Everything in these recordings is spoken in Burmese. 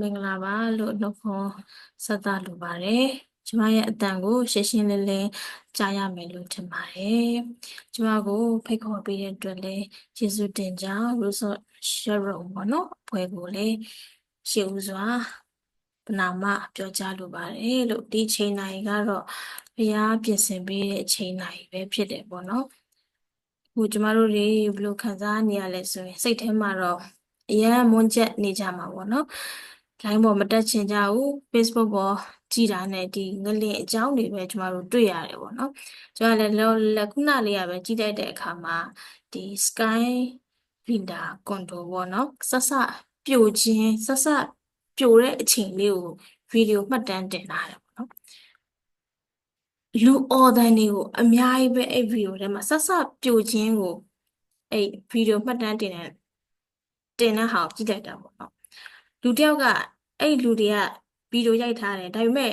မင်္ဂလာပါလို့နှုတ်ခွန်းဆက်သလိုပါတယ်ကျမရဲ့အတန်ကိုရှင်းရှင်းလင်းလင်းကြားရမယ်လို့ထင်ပါတယ်ကျမကိုဖိတ်ခေါ်ပေးတဲ့အတွက်လည်းကျေးဇူးတင်ကြောင်း Resort Sharon ပေါ့နော်အဖွဲ့ကိုလည်းရှေ့ဦးစွာပနာမပြောကြားလိုပါတယ်လို့ဒီချိန်နိုင်ကတော့ဘုရားပြင်ဆင်ပေးတဲ့အချိန်နိုင်ပဲဖြစ်တယ်ပေါ့နော်အခုကျမတို့တွေဘယ်လိုခံစားနေရလဲဆိုရင်စိတ်ထဲမှာတော့အရန်မွန်းချက်နေကြမှာပေါ့နော်။ line ပေါ်မတက်ချင်ကြဘူး Facebook ပေါ်ကြည်တာနဲ့ဒီငလင်အကြောင်းတွေပဲကျမတို့တွေ့ရတယ်ပေါ့နော်။ကျွန်တော်လည်းလက်ခုနလေးကပဲကြည့်လိုက်တဲ့အခါမှာဒီ Sky Winter Condo ပေါ့နော်။ဆက်ဆက်ပြိုခြင်းဆက်ဆက်ပြိုတဲ့အချိန်လေးကိုဗီဒီယိုမှတ်တမ်းတင်လာတယ်ပေါ့နော်။လူအော်တန်တွေကိုအများကြီးပဲအဲ့ဗီဒီယိုထဲမှာဆက်ဆက်ပြိုခြင်းကိုအဲ့ဗီဒီယိုမှတ်တမ်းတင်တဲ့တင်တဲ့ဟာကိုကြည့်လိုက်တာပေါ့နော် လူတယောက်ကအဲ့လူတွေကဗီဒီယိုရိုက်ထားတယ်ဒါပေမဲ့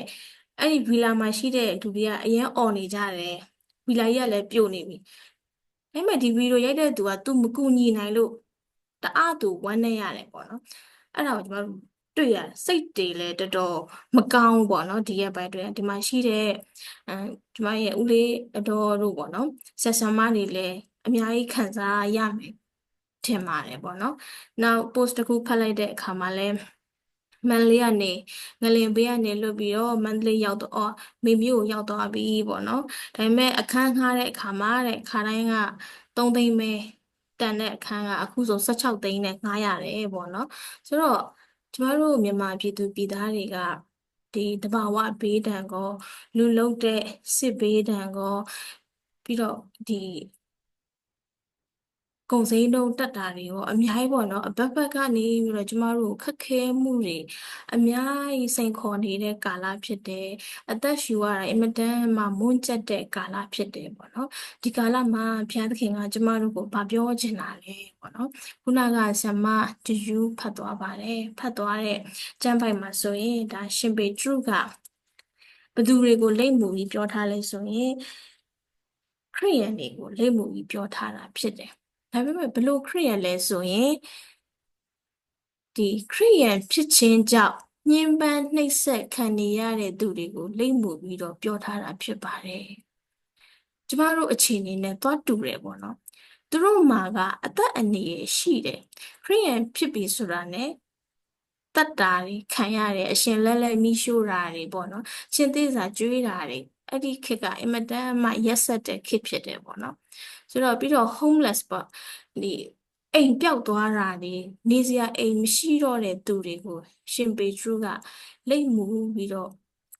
အဲ့ဒီဗီလာမှာရှိတဲ့လူတွေကအရင်អော်နေကြတယ်ဗီလာကြီးကလည်းပြိုနေပြီဒါပေမဲ့ဒီဗီဒီယိုရိုက်တဲ့သူကသူမကူညီနိုင်လို့တအားသူဝမ်းနေရတယ်ပေါ့နော်အဲ့ဒါကိုကျွန်တော်တို့တွေ့ရစိတ်တွေလည်းတော်တော်မကောင်းဘူးပေါ့နော်ဒီရက်ပိုင်းတွင်ဒီမှာရှိတဲ့အဲဒီမှာရဲ့ဦးလေးအတော်တို့ပေါ့နော်ဆက်ဆံမတွေလည်းအများကြီးခံစားရမယ် ထင်ပါတယ်ပေါ့နော်နောက် post တစ်ခုဖတ်လိုက်တဲ့အခါမှာလဲမန်လေးကနေငလင်ဘေးကနေလွတ်ပြီးတော့မန္တလေးရောက်တော့မေမျိုးကိုရောက်သွားပြီပေါ့နော်ဒါပေမဲ့အခန်းငှားတဲ့အခါမှာတဲ့ခါတိုင်းက3သိန်းပဲတန်တဲ့အခန်းကအခုဆို16သိန်းနဲ့ငှားရတယ်ပေါ့နော်ဆိုတော့ကျမတို့မြန်မာပြည်သူပြည်သားတွေကဒီတဘာဝဘေးဒဏ်ကောလူလုံးတဲ့စစ်ဘေးဒဏ်ကောပြီးတော့ဒီ ကုန်စည်နှုန်းတက်တာတွေရောအများကြီးပေါ့နော်အဘက်ဘက်ကနေပြီးတော့ကျမတို့ခက်ခဲမှုတွေအများကြီးစိန်ခေါ်နေတဲ့ကာလဖြစ်တယ်အသက်ရှူရတာအင်မတန်မှမွန်းကျက်တဲ့ကာလဖြစ်တယ်ပေါ့နော်ဒီကာလမှာဘုရားသခင်ကကျမတို့ကိုဗာပြောချင်တာလဲပေါ့နော်ခုနကဆမတယူဖတ်သွားပါတယ်ဖတ်သွားတဲ့ကျမ်းပိုက်မှာဆိုရင်ဒါရှင်ပေတရုကဘသူတွေကိုလိတ်မှုပြီးပြောထားလဲဆိုရင်ခရိယန်တွေကိုလိတ်မှုပြီးပြောထားတာဖြစ်တယ် ဒါပေမဲ့ဘလို့ခရိယန်လဲဆိုရင်ဒီခရိယန်ဖြစ်ခြင်းကြောင့်ညှဉ်းပန်းနှိပ်စက်ခံနေရတဲ့သူတွေကိုလိမ့်မှုပြီးတော့ပြောထားတာဖြစ်ပါတယ်။ကျမတို့အခြေအနေနဲ့သွားတူတယ်ပေါ့နော်။သူတို့မှာကအသက်အန္တရာယ်ရှိတယ်။ခရိယန်ဖြစ်ပြီဆိုတာနဲ့တတ်တာတွေခံရတယ်အရှင်လက်လက်မိရှို့တာတွေပေါ့နော်။ရှင်သေးစာကျွေးတာတွေအဲ့ဒီခေတ်ကအင်မတန်မှရက်ဆက်တဲ့ခေတ်ဖြစ်တယ်ပေါ့နော် ဆိုတော့ပြီးတော့ homeless ပေါ့ဒီအိမ်ပျောက်သွားတာတွေနေစရာအိမ်မရှိတော့တဲ့သူတွေကိုရှင်ပေထရုကလိတ်မှုပြီးတော့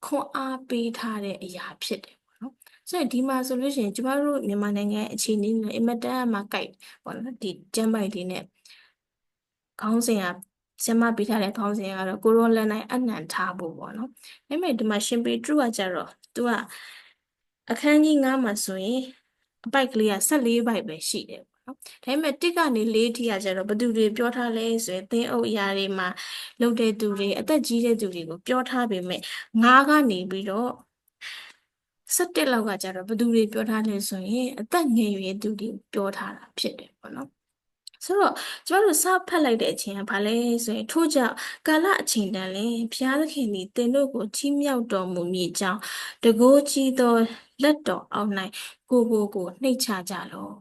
ခွန်အားပေးထားတဲ့အရာဖြစ်တယ်ပေါ့နော်ဆိုတော့ဒီမှာဆိုလို့ရှိရင်ကျမတို့မြန်မာနိုင်ငံအခြေအနေနဲ့အင်မတန်မှကြိုက်ပေါ့နော်ဒီကျမ်းပိုက်လေးနဲ့ခေါင်းစဉ်ကဆရာမပေးထားတဲ့ခေါင်းစဉ်ကတော့ကိုရိုလက်နိုင်အနံထားဖို့ပေါ့နော်။ဒါပေမဲ့ဒီမှာရှင်ပေထရုကကြတော့သူကအခန်းကြီး9မှာဆိုရင် အပိုက်ကလေးက14ပိုက်ပဲရှိတယ်ပေါ့နော်။ဒါပေမဲ့တစ်ကနေ4ထိကကြတော့ဘသူတွေပြောထားလဲဆိုရင်သင်းအုပ်အရာတွေမှာလုပ်တဲ့သူတွေအသက်ကြီးတဲ့သူတွေကိုပြောထားပေမဲ့9ကနေပြီးတော့17လောက်ကကြတော့ဘသူတွေပြောထားလဲဆိုရင်အသက်ငယ်ရွယ်သူတွေပြောထားတာဖြစ်တယ်ပေါ့နော်။ ဆိုတော့ကျမတို့စဖတ်လိုက်တဲ့အချိန်ကဘာလဲဆိုရင်ထို့ကြောင့်ကာလအချိန်တန်လင်ဘုရားသခင်သည်သင်တို့ကိုချီးမြှောက်တော်မူမည်ကြောင်းတကိုးကြီးသောလက်တော်အောက်၌ကိုကိုကိုနှိတ်ချကြလော့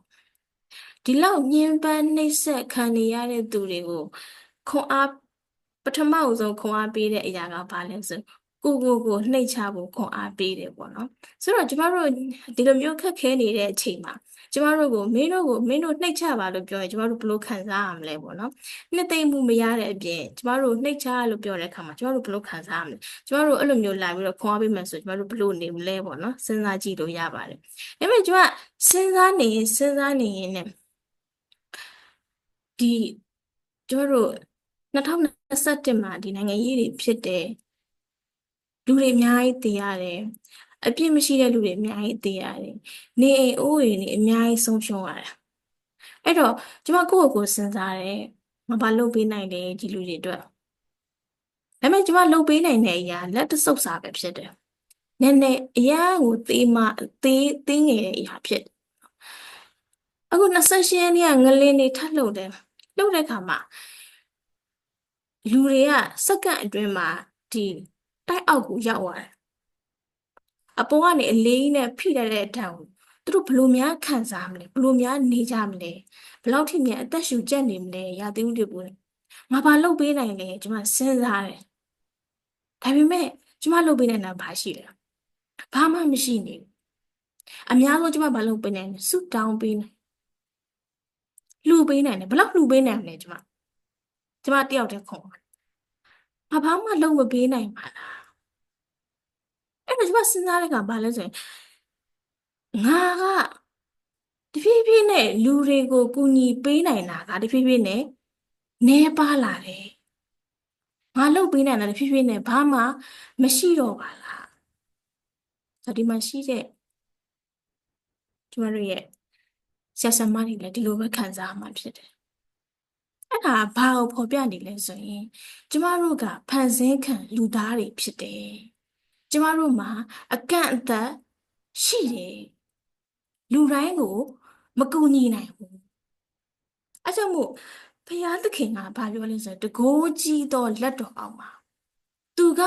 ဒီလောက်ညှဉ်းပန်းနှိပ်စက်ခံနေရတဲ့သူတွေကိုခွန်အားပထမအဆုံးခွန်အားပေးတဲ့အရာကဘာလဲဆိုကိုကိုကိုနှိပ်ချဖို့ခွန်အားပေးတယ်ပေါ့နော်ဆိုတော့ကျမတို့ဒီလိုမျိုးခက်ခဲနေတဲ့အချိန်မှာ ကျမတို့ကိုမင်းတို့ကိုမင်းတို့နှိပ်ချပါလို့ပြောရင်ကျမတို့ဘယ်လိုခံစားရမလဲပေါ့နော်နှစ်သိမ့်မှုမရတဲ့အပြင်ကျမတို့နှိပ်ချလို့ပြောတဲ့အခါမှာကျမတို့ဘယ်လိုခံစားရမလဲကျမတို့အဲ့လိုမျိုးလာပြီးတော့ခွန်အားပေးမှဆိုကျမတို့ဘယ်လိုနေမလဲပေါ့နော်စဉ်းစားကြည့်လို့ရပါတယ်ဒါပေမဲ့ကျမစဉ်းစားနေရင်စဉ်းစားနေရင်ねဒီကျမတို့2021မှာဒီနိုင်ငံရေးတွေဖြစ်တယ်လူတွေအများကြီးတည်ရတယ် အပြစ်မရှိတဲ့လူတွေအများကြီးသိရတယ်နေအိမ်အိုးအိမ်တွေအများကြီးဆုံးရှုံးရတာအဲ့တော့ကျွန်မကိုယ့်ကိုယ်စဉ်းစားတယ်မဘာလုပ်ပေးနိုင်လဲဒီလူတွေအတွက်ဒါပေမဲ့ကျွန်မလုပ်ပေးနိုင်တဲ့အရာလက်တဆုပ်စာပဲဖြစ်တယ်နည်းနည်းအရာကိုသေးမှသေးသေးငယ်တဲ့အရာဖြစ်တယ်အခု28ရက်နေ့ကငလင်းနေထပ်လှုပ်တယ်လှုပ်တဲ့ခါမှာလူတွေကစက္ကန့်အတွင်းမှာဒီတိုက်အောက်ကိုရောက်သွားတယ် အပေါ်ကနေအလေးနဲ့ဖိလိုက်တဲ့အတန်ကိုသူတို့ဘယ်လိုများခံစားမလဲဘယ်လိုများနေကြမလဲဘယ်လောက်ထိများအသက်ရှူကျက်နေမလဲရာသီဥတုပူငါဘာလုပ်ပေးနိုင်လဲကျွန်မစဉ်းစားတယ်ဒါပေမဲ့ကျွန်မလုပ်ပေးနိုင်တာဘာရှိလဲဘာမှမရှိနေဘူးအများဆုံးကျွန်မဘာလုပ်ပေးနိုင်လဲဆူတောင်းပေးနိုင်လှူပေးနိုင်တယ်ဘယ်လောက်လှူပေးနိုင်မလဲကျွန်မကျွန်မတယောက်တည်းခုံငါဘာမှလုပ်မပေးနိုင်ပါလား အဲ့တော့ကျွန်မစဉ်းစားတဲ့အခါဘာလဲဆိုရင်ငါကတဖြည်းဖြည်းနဲ့လူတွေကိုကူညီပေးနိုင်တာကတဖြည်းဖြည်းနဲ့နေပါလာတယ်ငါလုပ်ပေးနိုင်တာတဖြည်းဖြည်းနဲ့ဘာမှမရှိတော့ပါလားဆိုဒီမှာရှိတဲ့ကျမတို့ရဲ့ဆရာဆရာမတွေလည်းဒီလိုပဲခံစားမှဖြစ်တယ်အဲ့ဒါဘာကိုဖော်ပြနေလဲဆိုရင် ကျမတို့ကဖန်ဆင်းခံလူသားတွေဖြစ်တယ် ကျမတို့မှာအကန့်အသတ်ရှိတယ်လူတိုင်းကို မကူညီနိုင်ဘူးအဲကြောင့်မို့ဘုရားသခင်ကဘာပြောလဲဆိုတော့တကိုးကြီးသောလက်တော်အောက်မှာသူက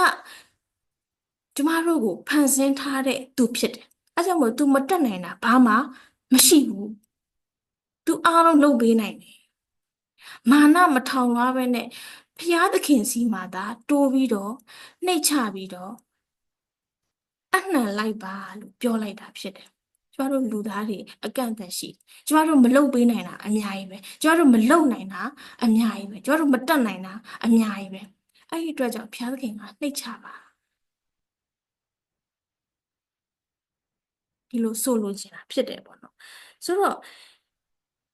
ကျမတို့ကိုဖန်ဆင်းထားတဲ့သူဖြစ်တယ်အဲကြောင့်မို့ तू မတက်နိုင်တာဘာမှမရှိဘူး तू အားလုံးလုပ်ပေးနိုင်တယ်မာနမထောင်လွှားပဲနဲ့ဘုရားသခင်စီမှာသာတိုးပြီးတော့နှိတ်ချပြီးတော့ အနှံလိုက်ပါလို့ပြောလိုက်တာဖြစ်တယ်ကျမတို့လူသားတွေအကန့်အသတ်ရှိကျမတို့မလုပ်ပေးနိုင်တာအများကြီးပဲကျမတို့မလုပ်နိုင်တာအများကြီးပဲကျမတို့မတတ်နိုင်တာအများကြီးပဲအဲ့ဒီအတွက်ကြောင့်ဘုရားသခင်ကနှိတ်ချပါဒီလိုဆိုလိုချင်တာဖြစ်တယ်ပေါ့နော်ဆိုတော့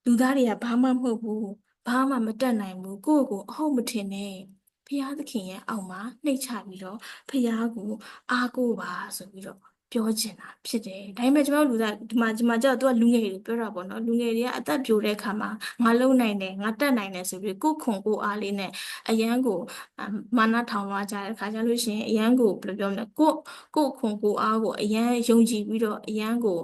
လူသားတွေကဘာမှမဟုတ်ဘူးဘာမှမတတ်နိုင်ဘူးကိုယ့်ကိုအဟုတ်မထင်နဲ့ ဖျားသခင်ရဲ့အောက်မှာနှိတ်ချပြီးတော့ဖျားကိုအားကိုးပါဆိုပြီးတော့ပြောချင်တာဖြစ်တယ်ဒါပေမဲ့ကျွန်တော်လူသားဒီမှာဒီမှာကြောက်သူကလူငယ်တွေပြောတာပေါ့နော်လူငယ်တွေကအသက်ပြိုတဲ့ခါမှာငါလုံနိုင်တယ်ငါတက်နိုင်တယ်ဆိုပြီးကိုခုံကိုအားလေးနဲ့အရန်ကိုမာနထောင်လွှားကြတဲ့ခါကျလို့ရှိရင်အရန်ကိုဘယ်လိုပြောမလဲကိုကိုခုံကိုအားကိုအရန်ယုံကြည်ပြီးတော့အရန်ကို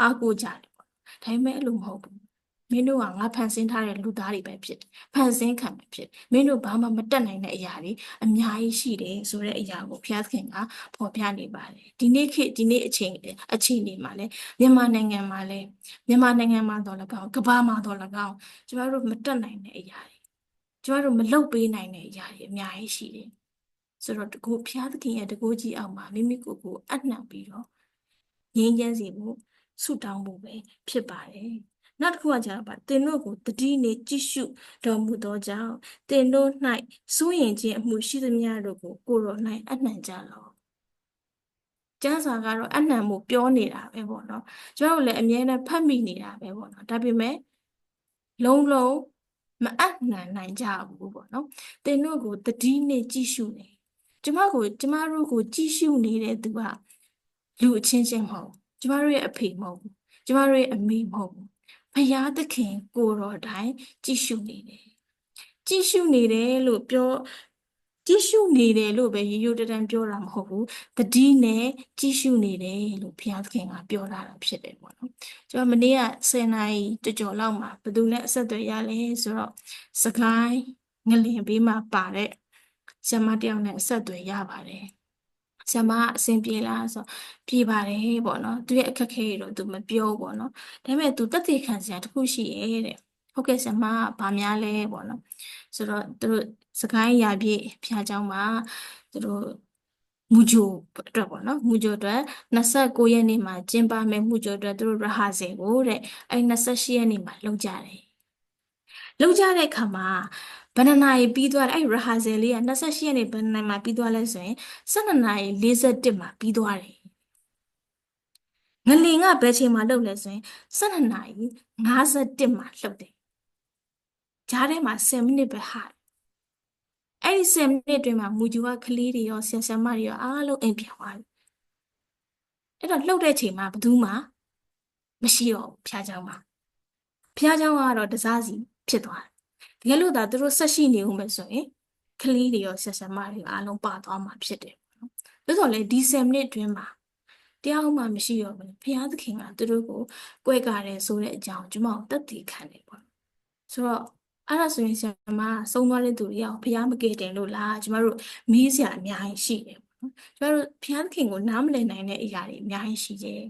အားကိုးကြတယ်ပေါ့ဒါပေမဲ့အဲ့လိုမဟုတ်ဘူး မင်းတို့ကငါဖန်ဆင်းထားတဲ့လူသားတွေပဲဖြစ်တယ်ဖန်ဆင်းခံပဲဖြစ်မင်းတို့ဘာမှမတတ်နိုင်တဲ့အရာတွေအများကြီးရှိတယ်ဆိုတဲ့အရာကိုဘုရားသခင်ကဖော်ပြနေပါတယ်ဒီနေ့ခေတ်ဒီနေ့အချိန်အချိန်တွေမှာလည်းမြန်မာနိုင်ငံမှာလည်းမြန်မာနိုင်ငံမှာတော့လည်းကောင်းကမ္ဘာမှာတော့လည်းကောင်းကျမတို့မတတ်နိုင်တဲ့အရာတွေကျမတို့မလုပ်ပေးနိုင်တဲ့အရာတွေအများကြီးရှိတယ်ဆိုတော့တကူဘုရားသခင်ရဲ့တကူကြီးအောင်မှာမိမိကိုယ်ကိုအနှံပြီးတော့ငြိမ်းချမ်းစေဖို့ဆုတောင်းဖို့ပဲဖြစ်ပါတယ် နောက်တစ်ခုကကျတော့ဗာသင်တို့ကိုတတိနေကြည့်ရှုတော်မူသောကြောင့်သင်တို့၌စိုးရင်ခြင်းအမှုရှိသမျှတို့ကိုကိုရော၌အနှံကြလော့ကျမ်းစာကတော့အနှံမှုပြောနေတာပဲပေါ့နော်ကျွန်တော်လည်းအမြဲတမ်းဖတ်မိနေတာပဲပေါ့နော်ဒါပေမဲ့လုံးလုံးမအနှံနိုင်ကြဘူးပေါ့နော်သင်တို့ကိုတတိနေကြည့်ရှုနေကျမကိုကျမတို့ကိုကြည့်ရှုနေတဲ့သူကလူအချင်းချင်းမဟုတ်ကျမတို့ရဲ့အဖေမဟုတ်ဘူးကျမတို့ရဲ့အမေမဟုတ်ဘူးဘု ရားသခင်ကိုတော်တိုင်ကြည့်ရှုနေတယ်ကြည့်ရှုနေတယ်လို့ပြောကြည့်ရှုနေတယ်လို့ပဲရိုးရိုးတတန်းပြောတာမဟုတ်ဘူးတတိနဲ့ကြည့်ရှုနေတယ်လို့ဘုရားသခင်ကပြောလာတာဖြစ်တယ်ပေါ့နော်ကျွန်တော်မနေ့က10နာရီကြော်ကြော်လောက်မှာဘယ်သူနဲ့အဆက်အသွယ်ရလဲဆိုတော့စကိုင်းငလင်ဘေးမှာပါတဲ့ဆရာမတယောက်နဲ့အဆက်အသွယ်ရပါတယ် ဆရာမအဆင်ပြေလားဆိုပြေပါတယ်ပေါ့နော်သူရဲ့အခက်ခဲတွေတော့သူမပြောပေါ့နော်ဒါပေမဲ့သူတက်သေးခံစရာတခုရှိရဲ့တဲ့ဟုတ်ကဲ့ဆရာမကဘာများလဲပေါ့နော်ဆိုတော့သူတို့စကိုင်းရာပြည့်ဖျားเจ้าမှာသူတို့မူဂျိုအတွက်ပေါ့နော်မူဂျိုအတွက်29ရက်နေ့မှာကျင်းပမယ်မူဂျိုအတွက်သူတို့ရဟာစင်ကိုတဲ့အဲ28ရက်နေ့မှာလုပ်ကြတယ်လုပ်ကြတဲ့အခါမှာ ဘယ်နှနာရီပြီးသွားလဲအဲ့ rehearsal လေးက28ရက်နေ့ဘယ်နှနာရီမှာပြီးသွားလဲဆိုရင်12နာရီ41မှာပြီးသွားတယ်ငလင်ကဘယ်ချိန်မှာလုပ်လဲဆိုရင်12နာရီ51မှာလုပ်တယ်ဂျားထဲမှာ10မိနစ်ပဲဟာအဲ့ဒီ10မိနစ်တွင်မှာမူဂျူကကလေးတွေရောဆရာဆရာမတွေရောအားလုံးအိမ်ပြန်သွားပြီအဲ့တော့လှုပ်တဲ့ချိန်မှာဘယ်သူမှမရှိတော့ဘူးဖျားเจ้าမှာဖျားเจ้าကတော့တစားစီဖြစ်သွားတယ် တကယ်လို့သာသူတို့ဆက်ရှိနေဦးမယ်ဆိုရင်ကလေးတွေရောဆက်ဆံမတွေအားလုံးပါသွားမှာဖြစ်တယ်ပေါ့နော်။ဒါဆိုလေဒီ10မိနစ်တွင်းမှာတရားမှမရှိတော့ဘူး။ဘုရားသခင်ကသူတို့ကိုကြွယ်ကားတယ်ဆိုတဲ့အကြောင်းကျွန်မတို့တက်တည်ခံတယ်ပေါ့။ဆိုတော့အဲ့ဒါဆိုရင်ဆရာမဆုံးသွားတဲ့သူတွေရောဘုရားမကယ်တင်လို့လားကျမတို့မေးစရာအများကြီးရှိတယ်ပေါ့နော်ကျမတို့ဘုရားသခင်ကိုနားမလည်နိုင်တဲ့အရာတွေအများကြီးရှိတယ်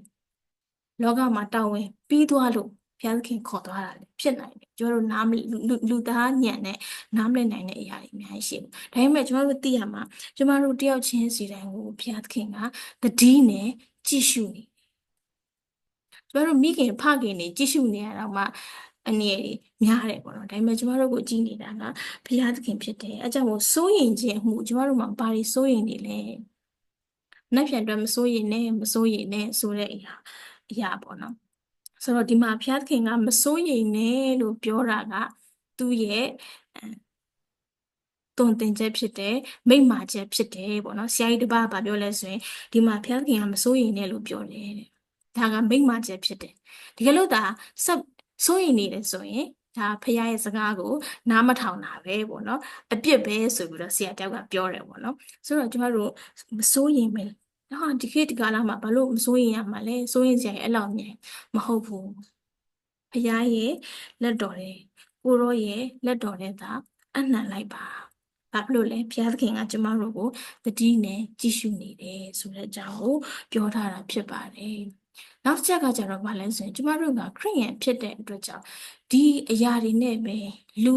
လောကမှာတာဝန်ပြီးသွားလို့ ဘုရားသခင်ခေါ်သွားတာလည်းဖြစ်နိုင်တယ်ကျမတို့နားမလူလူသားညံနဲ့နားမလည်နိုင်တဲ့အရာတွေအများကြီးရှိတယ်ဒါပေမဲ့ကျမတို့သိရမှာကျမတို့တယောက်ချင်းစီတိုင်းကိုဘုရားသခင်ကတတိနဲ့ကြည့်ရှုနေကျမတို့မိခင်ဖခင်နေကြည့်ရှုနေရတော့မှအနေနဲ့များတယ်ပေါ့နော်ဒါပေမဲ့ကျမတို့ကိုကြည့်နေတာကဘုရားသခင်ဖြစ်တယ်အဲကြောင့်မို့စိုးရင်ခြင်းမှုကျမတို့မှာဘာတွေစိုးရင်နေလဲနှက်ပြန်အတွက်မစိုးရင်နဲ့မစိုးရင်နဲ့ဆိုတဲ့အရာအရာပေါ့နော် ဆိုတော့ဒီမှာဘုရားသခင်ကမစိုးရင်နဲ့လို့ပြောတာကသူ့ရဲ့တုံတင်ချက်ဖြစ်တယ်မိမ့်မာချက်ဖြစ်တယ်ပေါ့နော်ဆရာကြီးတပါးကပြောလဲဆိုရင်ဒီမှာဘုရားသခင်ကမစိုးရင်နဲ့လို့ပြောတယ်တဲ့ဒါကမိမ့်မာချက်ဖြစ်တယ်တကယ်လို့ဒါဆက်စိုးရင်နေတယ်ဆိုရင်ဒါဖခင်ရဲ့စကားကိုနားမထောင်တာပဲပေါ့နော်အပြစ်ပဲဆိုပြီးတော့ဆရာတယောက်ကပြောတယ်ပေါ့နော်ဆိုတော့ကျမတို့မစိုးရင်ပဲဟာ ဒီခေတ်ဒီကာလမှာဘာလို့မစိုးရင်ရမှာလဲစိုးရင်စရာအဲ့လောက်မြင်မဟုတ်ဘူးဖခင်ရဲ့လက်တော်တဲ့ကိုရောရဲ့လက်တော်တဲ့သာအနှံလိုက်ပါဘာဖြစ်လို့လဲဘုရားသခင်ကကျမတို့ကိုတတိနဲ့ကြည့်ရှုနေတယ်ဆိုတဲ့အကြောင်းကိုပြောထားတာဖြစ်ပါတယ်နောက်တစ်ချက်ကကျတော့ဘာလဲဆိုရင်ကျမတို့ကခရစ်ယာန်ဖြစ်တဲ့အတွက်ကြောင့်ဒီအရာတွေနဲ့ပဲလူ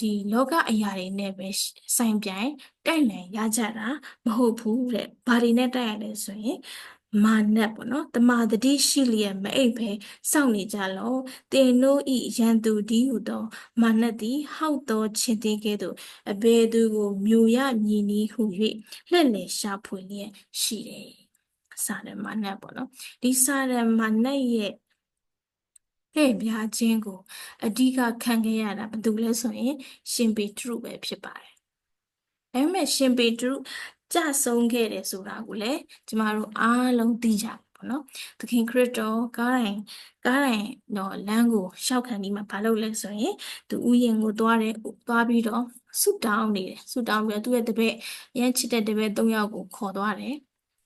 ဒီလောကအရာတွေနဲ့ပဲဆိုင်ပြိုင်တိုက်လန်ရကြတာမဟုတ်ဘူးတဲ့ဘာတွေနဲ့တိုက်ရလဲဆိုရင်မာနက်ပေါ့နော်တမာတတိရှိလျက်မအိပ်ပဲစောင့်နေကြလောတင်တို့ဤရန်သူဒီဟုသောမာနက်သည်ဟောက်သောချင်းသေးကဲ့သို့အဘယ်သူကိုမျိုးရမြည်နီးဟု၍လှည့်လည်ရှာဖွေလျက်ရှိတယ်စာရမနက်ပေါ့နော်ဒီစာရမနက်ရဲ့ တဲ့ပြားခြင်းကိုအဓိကခံခဲ့ရတာဘာလို့လဲဆိုရင် ရှင်ပေတရုပဲဖြစ်ပါတယ်။ဒါပေမဲ့ရှင်ပေတရုကြဆုံးခဲ့တယ်ဆိုတာကိုလည်းကျမတို့အားလုံးသိကြတယ်ပေါ့နော်။သခင်ခရစ်တော်ကားတိုင်းကားတိုင်းတော့လမ်းကိုရှောက်ခံပြီးမှဘာလုပ်လဲဆိုရင်သူဥယျာဉ်ကိုသွားတယ်သွားပြီးတော့ဆုတောင်းနေတယ်ဆုတောင်းပြီးတော့သူ့ရဲ့တပည့်ရမ်းချစ်တဲ့တပည့်၃ယောက်ကိုခေါ်သွားတယ်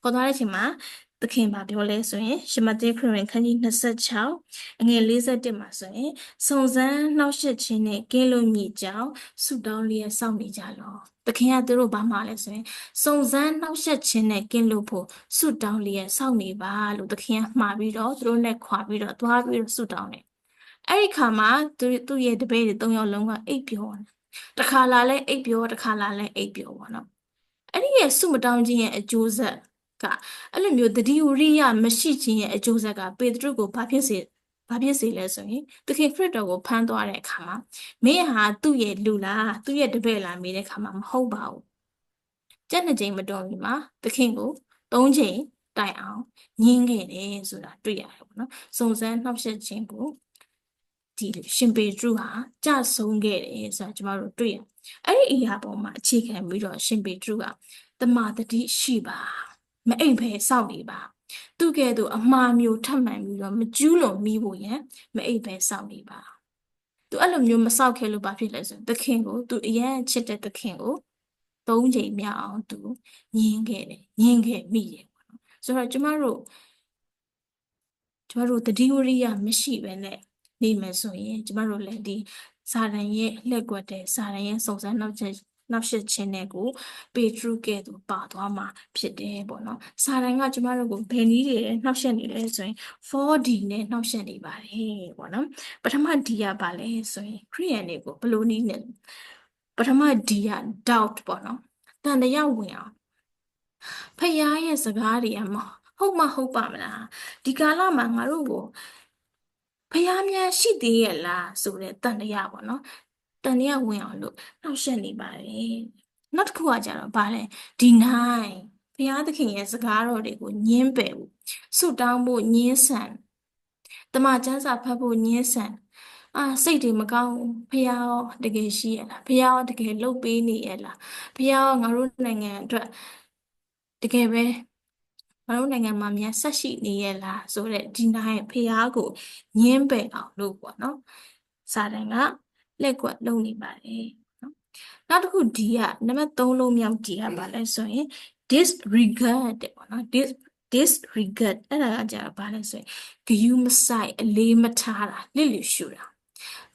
ခေါ်သွားတဲ့အချိန်မှာ သခင်ပါပြောလဲဆိုရင်ရှမသေခရစ်ဝင်ခန်းကြီး26အငယ်41မှာဆိုရင်စုံစမ်းနှောက်ယှက်ခြင်းနဲ့ကင်းလို့မြည်ကြောင်းဆုတောင်းလျက်စောင့်နေကြလောသခင်ကသူတို့ဘာမှလဲဆိုရင်စုံစမ်းနှောက်ယှက်ခြင်းနဲ့ကင်းလို့ဖို့ဆုတောင်းလျက်စောင့်နေပါလို့သခင်ကမှာပြီးတော့သူတို့နဲ့ခွာပြီးတော့သွားပြီးတော့ဆုတောင်းတယ်အဲ့ဒီခါမှာသူသူ့ရဲ့တပည့်တွေ၃ယောက်လုံးကအိပ်ပျော်တယ်တခါလာလဲအိပ်ပျော်တခါလာလဲအိပ်ပျော်ပေါ့နော်အဲ့ဒီရဲ့ဆုမတောင်းခြင်းရဲ့အကျိုးဆက် ကအဲ့လိုမျိုးတတိဝရိယမရှိခြင်းရဲ့အကျိုးဆက်ကပေတရုကိုဘာဖြစ်စေဘာဖြစ်စေလဲဆိုရင်သခင်ခရစ်တော်ကိုဖမ်းသွားတဲ့အခါမှာမင်းဟာသူ့ရဲ့လူလားသူ့ရဲ့တပည့်လားမေးတဲ့အခါမှာမဟုတ်ပါဘူးကြက်နှစ်ကြိမ်မတော်ဘူးမှာသခင်ကိုသုံးကြိမ်တိုင်အောင်ညင်းခဲ့တယ်ဆိုတာတွေ့ရတယ်ပေါ့နော်စုံစမ်းနှောက်ယှက်ခြင်းကိုဒီရှင်ပေတရုဟာကြဆုံးခဲ့တယ်ဆိုတာကျွန်တော်တို့တွေ့ရအဲ့ဒီအရာပေါ်မှာအခြေခံပြီးတော့ရှင်ပေတရုကတမာတတိရှိပါ မအိပ်ဖဲစောင့်နေပါသူကဲ့သို့အမှားမျိုးထပ်မှန်ပြီးတော့မကျူးလွန်မိဖို့ရန်မအိပ်ဖဲစောင့်နေပါသူအဲ့လိုမျိုးမစောက်ခဲလို့ဘာဖြစ်လဲဆိုရင်သခင်ကိုသူအရန်ချစ်တဲ့သခင်ကိုသုံးချိန်မြောက်အောင်သူညင်းခဲ့တယ်ညင်းခဲ့မိတယ်ပေါ့နော်ဆိုတော့ကျမတို့ကျမတို့တတိဝရိယမရှိပဲနဲ့နေမယ်ဆိုရင်ကျမတို့လည်းဒီစာရန်ရဲ့လှည့်ကွက်တဲ့စာရန်ရဲ့စုံစမ်းနောက်ချက် နောက်ဆက်ခြင်းနဲ့ကိုပေတရုကဲ့သို့ပါသွားမှာဖြစ်တယ်ပေါ့နော်စာတန်ကကျမတို့ကိုဘယ်နည်းတွေနှောက်ယှက်နေလဲဆိုရင် 4D နဲ့နှောက်ယှက်နေပါတယ်ပေါ့နော်ပထမ D ကပါလဲဆိုရင်ခရိယန်တွေကိုဘယ်လိုနည်းနဲ့ပထမ D က doubt ပေါ့နော်တန်တရားဝင်အောင်ဖခင်ရဲ့စကားတွေကမဟုတ်မဟုတ်ပါမလားဒီကာလမှာငါတို့ကိုဖျားများရှိသေးရဲ့လားဆိုတဲ့တန်တရားပေါ့နော် တန်တရားဝင်အောင်လို့နှောက်ယှက်နေပါတယ်နောက်တစ်ခုကကြတော့ဗာလဲ deny ဘုရားသခင်ရဲ့စကားတော်တွေကိုညှင်းပယ်ဖို့ဆုတောင်းဖို့ညှင်းဆန်တမန်ကျမ်းစာဖတ်ဖို့ညှင်းဆန်အာစိတ်တွေမကောင်းဘူးဖះရောတကယ်ရှိရလားဖះရောတကယ်လုပ်ပေးနေရလားဖះရောငါတို့နိုင်ငံအတွက်တကယ်ပဲငါတို့နိုင်ငံမှာများဆက်ရှိနေရလားဆိုတော့ဒီနိုင်ဖះကိုညှင်းပယ်အောင်လို့ပေါ့နော်စာတန်က လက်ကွက်လုံနေပါတယ်နော်နောက်တစ်ခုဒီကနံပါတ်3လုံးမြောက်ဒီကပါလဲဆိုရင် disregard တဲ့ပေါ့နော် dis disregard အဲ့ဒါကကြာဘာလဲဆိုရင်ဂယုမဆိုင်အလေးမထားတာလစ်လျူရှုတာ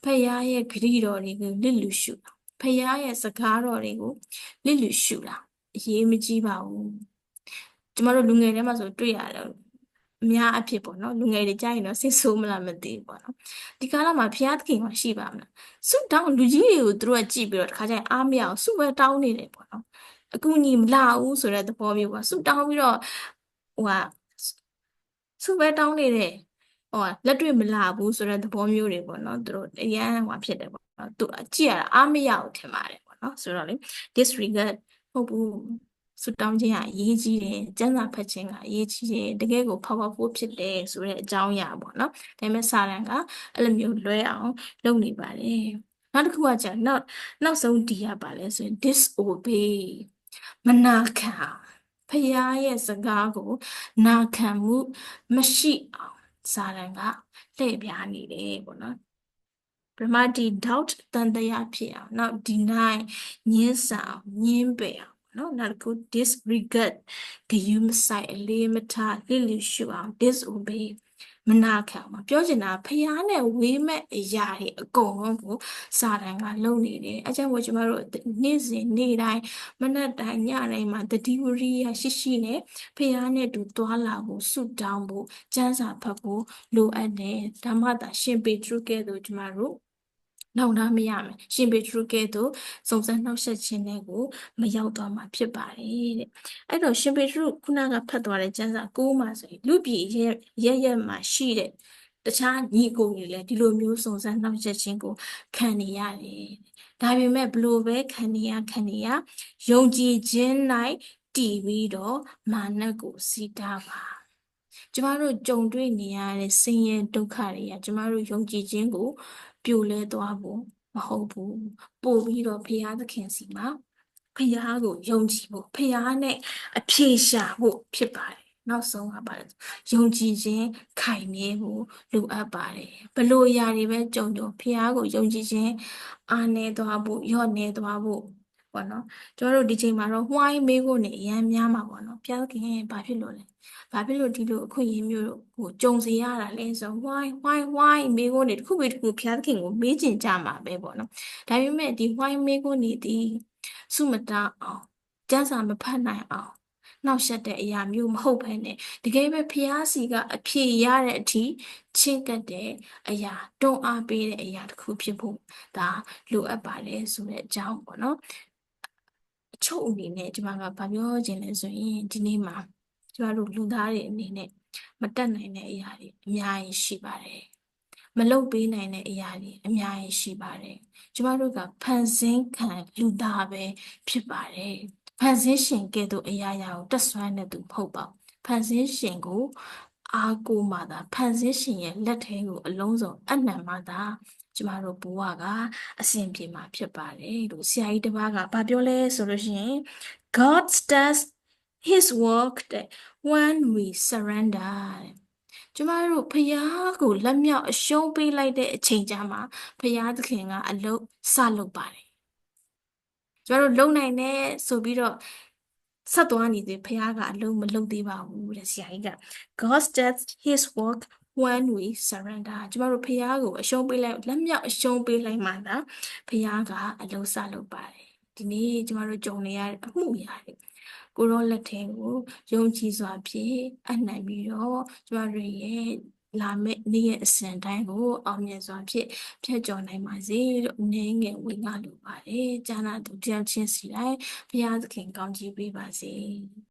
ဖခင်ရဲ့ဂရုတော်တွေကိုလစ်လူရှုတာဖခင်ရဲ့စကားတော်တွေကိုလစ်လူရှုတာအရေးမကြီးပါဘူးကျမတို့လူငယ်ထဲမှာဆိုတွေ့ရတယ် အများအဖြစ်ပေါ့နော်လူငယ်တွေကြားရင်တော့စိတ်ဆိုးမလားမသိဘူးပေါ့နော်ဒီကာလမှာဖခင်သခင်မှာရှိပါမလားဆုတောင်းလူကြီးတွေကိုသူတို့ကကြည့်ပြီးတော့တခါကျရင်အားမရအောင်ဆုပဲတောင်းနေတယ်ပေါ့နော်အကူညီမလာဘူးဆိုတဲ့သဘောမျိုးပါဆုတောင်းပြီးတော့ဟိုကဆုပဲတောင်းနေတယ်ဟိုလက်တွေ့မလာဘူးဆိုတဲ့သဘောမျိုးတွေပေါ့နော်သူတို့အရန်ဟိုဖြစ်တယ်ပေါ့နော်သူကြည့်ရတာအားမရဘူးထင်ပါတယ်ပေါ့နော်ဆိုတော့လေ disregard ဟုတ်ဘူး ဆုတောင်းခြင်းကအရေးကြီးတယ်ကျမ်းစာဖတ်ခြင်းကအရေးကြီးတယ်တကယ်ကို powerful ဖြစ်တယ်ဆိုတဲ့အကြောင်းအရာပေါ့နော်ဒါပေမဲ့စာရန်ကအဲ့လိုမျိုးလွဲအောင်လုပ်နေပါတယ်နောက်တစ်ခုကကြာနောက်နောက်ဆုံးဒီရပါလဲဆိုရင် disobey မနာခံဖခင်ရဲ့စကားကို နာခံမှုမရှိအောင်စာရန်ကလှည့်ပြားနေတယ်ပေါ့နော်ပထမဒီ doubt တန်တရားဖြစ်အောင်နောက် deny ညှင်းဆန်အောင်ညှင်းပယ်အောင် နော်နောက်တစ်ခု disregard ဂယုမဆိုင်အလေးမထားလစ်လျရှုအောင် disobey မနာခံပါပြောချင်တာဖះနဲ့ဝေးမဲ့အရာတွေအကုန်လုံးကိုစာတန်ကလုပ်နေတယ်အဲကြောင့်မို့ကျမတို့နေ့စဉ်နေ့တိုင်းမနက်တိုင်းညတိုင်းမှာတတိဝရိယရှိရှိနဲ့ဖះနဲ့တူသွားလာဖို့ဆုတောင်းဖို့ကျမ်းစာဖတ်ဖို့လိုအပ်တယ်ဓမ္မတာရှင်ပေတရုကဲ့သို့ကျမတို့ နောက်နာမရမယ်ရှင်ပေတရုကဲ့သို့စုံစမ်းနှောက်ယှက်ခြင်းတွေကိုမရောက်တော့မှာဖြစ်ပါတယ်တဲ့အဲ့တော့ရှင်ပေတရုခုနကဖတ်သွားတဲ့ကျမ်းစာကိုးမှာဆိုရင်လူပြည်ရဲ့ရဲ့ရဲ့မှာရှိတဲ့တခြားညီကိုတွေလည်းဒီလိုမျိုးစုံစမ်းနှောက်ယှက်ခြင်းကိုခံနေရတယ်ဒါပေမဲ့ဘလို့ပဲခံနေရခံနေရယုံကြည်ခြင်း၌တည်ပြီးတော့မာနကိုစီးတာပါကျမတို့ကြုံတွေ့နေရတဲ့ဆင်းရဲဒုက္ခတွေကကျမတို့ယုံကြည်ခြင်းကို ပြိုလဲသွားဖို့မဟုတ်ဘူးပို့ပြီးတော့ဖရာသခင်စီမှာဖရာကိုယုံကြည်ဖို့ဖရာနဲ့အဖြေရှာဖို့ဖြစ်ပါတယ်နောက်ဆုံးကပါတယ်ယုံကြည်ခြင်းခိုင်မြဲဖို့လိုအပ်ပါတယ်ဘလို့အရာတွေပဲကြုံကြုံဖရာကိုယုံကြည်ခြင်းအားနည်းသွားဖို့ညော့နေသွားဖို့ ပေါ့နော်ကျွန်တော်တို့ဒီချိန်မှာတော့ why မေးဖို့နေအများများမှာပေါ့နော်ဖရာခင်ဘာဖြစ်လို့လဲဘာဖြစ်လို့ဒီလိုအခွင့်အရေးမျိုးဟိုကြုံစေရတာလဲဆို why why why မေးခွန်းတွေတစ်ခုပြီးတစ်ခုဘုရားသခင်ကိုမေးချင်ကြမှာပဲပေါ့နော်ဒါပေမဲ့ဒီ why မေးခွန်းတွေဒီစုမတအောင်ကျမ်းစာမဖတ်နိုင်အောင်နှောက်ယှက်တဲ့အရာမျိုးမဟုတ်ဘဲနဲ့တကယ်ပဲဖျားစီကအဖြေရတဲ့အထိချင်းကပ်တဲ့အရာတွန်းအားပေးတဲ့အရာတစ်ခုဖြစ်ဖို့ဒါလိုအပ်ပါတယ်ဆိုတဲ့အကြောင်းပေါ့နော် အချုပ်အနေနဲ့ကျွန်မကဗာပြောခြင်းလဲဆိုရင်ဒီနေ့မှာကျမတို့လူသားတွေအနေနဲ့မတက်နိုင်တဲ့အရာတွေအများကြီးရှိပါတယ်မလုပ်ပေးနိုင်တဲ့အရာတွေအများကြီးရှိပါတယ်ကျမတို့ကဖန်ဆင်းခံလူသားပဲဖြစ်ပါတယ်ဖန်ဆင်းရှင်ကဲ့သို့အရာရာကိုတက်ဆွမ်းတဲ့သူမဟုတ်ပါဘူးဖန်ဆင်းရှင်ကိုအားကိုးမှသာဖန်ဆင်းရှင်ရဲ့လက်ထဲကိုအလုံးစုံအနံ့မှသာ ကျမတို့ဘဝကအစဉ်ပြေမှာဖြစ်ပါတယ်လို့ဆရာကြီးတစ်ပါးကဗာပြောလဲဆိုလို့ရှိရင် God does his work တဲ့ when we surrender တဲ့ကျမတို့ဖျားကိုလက်မြောက်အရှုံးပေးလိုက်တဲ့အချိန်ကြမှာဖျားသခင်ကအလုပ်စလုပ်ပါတယ်ကျမတို့လုံနိုင်တဲ့ဆိုပြီးတော့ဆက်သွားနေသေးဖျားကအလုံးမလုပ်သေးပါဘူးတဲ့ဆရာကြီးက God does his work when we surrender ကျမတို့ဖျားကိုအရှုံးပေးလိုက်လက်မြောက်အရှုံးပေးလိုက်မှသာဖျားကအလုံးစလုပ်ပါတယ်ဒီနေ့ကျမတို့ကြုံနေရတဲ့အမှုရာတွေကိုရောလက်ထဲကိုယုံကြည်စွာဖြင့်အနှံပြီးတော့ကျမတို့ရဲ့လာမယ့်နေ့ရဲ့အစဉ်တိုင်းကိုအောင်မြင်စွာဖြင့်ဖြတ်ကျော်နိုင်ပါစေလို့အနေငယ်ဝင်ငါလိုပါတယ်။ကျမ်းစာသူတယောက်ချင်းစီတိုင်းဘုရားသခင်ကောင်းချီးပေးပါစေ။